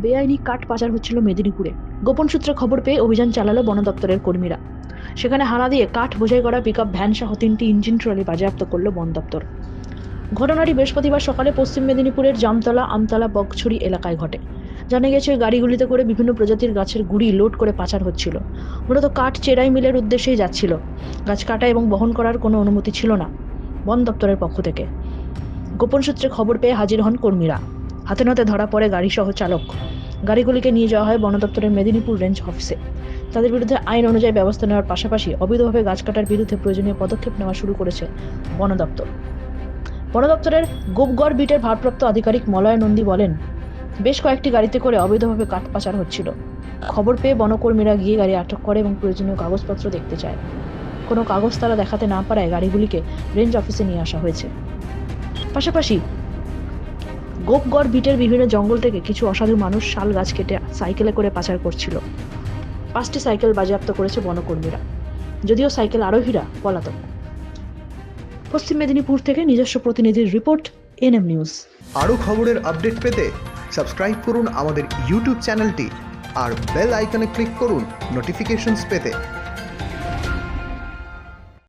বেআইনি কাঠ পাচার হচ্ছিল মেদিনীপুরে। গোপন সূত্রে খবর পেয়ে অভিযান চালালো বন দপ্তরের কর্মীরা। সেখানে হানা দিয়ে কাঠ বোঝাই করা পিক আপ ভ্যান সহ তিনটি ইঞ্জিন ট্রলি বাজেয়াপ্ত করল বন দপ্তর। ঘটনাটি বৃহস্পতিবার সকালে পশ্চিম মেদিনীপুরের জামতলা, আমতলা, বকছড়ি এলাকায় ঘটে। জানা গেছে গাড়িগুলিতে করে বিভিন্ন প্রজাতির গাছের গুড়ি লোড করে পাচার হচ্ছিল। মূলত কাঠ চেরাই মিলের উদ্দেশ্যেই যাচ্ছিল। গাছ কাটা এবং বহন করার কোনো অনুমতি ছিল না বন দপ্তরের পক্ষ থেকে। গোপন সূত্রে খবর পেয়ে হাজির হন কর্মীরা। হাতে নাতে ধরা পড়ে গাড়িসহ চালক। গাড়িগুলিকে নিয়ে যাওয়া হয় বন দপ্তরের মেদিনীপুর রেঞ্জ অফিসে। তাদের বিরুদ্ধে আইন অনুযায়ী ব্যবস্থা নেওয়ার পাশাপাশি অবৈধভাবে গাছ কাটার বিরুদ্ধে প্রয়োজনীয় পদক্ষেপ নেওয়া শুরু করেছে বন দপ্তর বন দপ্তরের গোপগড় বিটের ভারপ্রাপ্ত আধিকারিক মলয় নন্দী বলেন, বেশ কয়েকটি গাড়িতে করে অবৈধভাবে কাঠ পাচার হচ্ছিল। খবর পেয়ে বনকর্মীরা গিয়ে গাড়ি আটক করে এবং প্রয়োজনীয় কাগজপত্র দেখতে চায়। কোনো কাগজ তারা দেখাতে না পারায় গাড়িগুলিকে রেঞ্জ অফিসে নিয়ে আসা হয়েছে। পাশাপাশি গোপগড় বিটের বিভিন্ন জঙ্গল থেকে কিছু অসাধু মানুষ শাল গাছ কেটে সাইকেলে করে পাচার করছিল। পাঁচটি সাইকেল বাজেয়াপ্ত করেছে বনকর্মীরা। যদিও সাইকেল আরোহীরা পলাতক। পশ্চিম মেদিনীপুর থেকে নিজস্ব প্রতিনিধির রিপোর্ট, এনএম নিউজ। আরও খবরের আপডেট পেতে সাবস্ক্রাইব করুন আমাদের ইউটিউব চ্যানেলটি আর বেল আইকনে ক্লিক করুন নোটিফিকেশনস পেতে।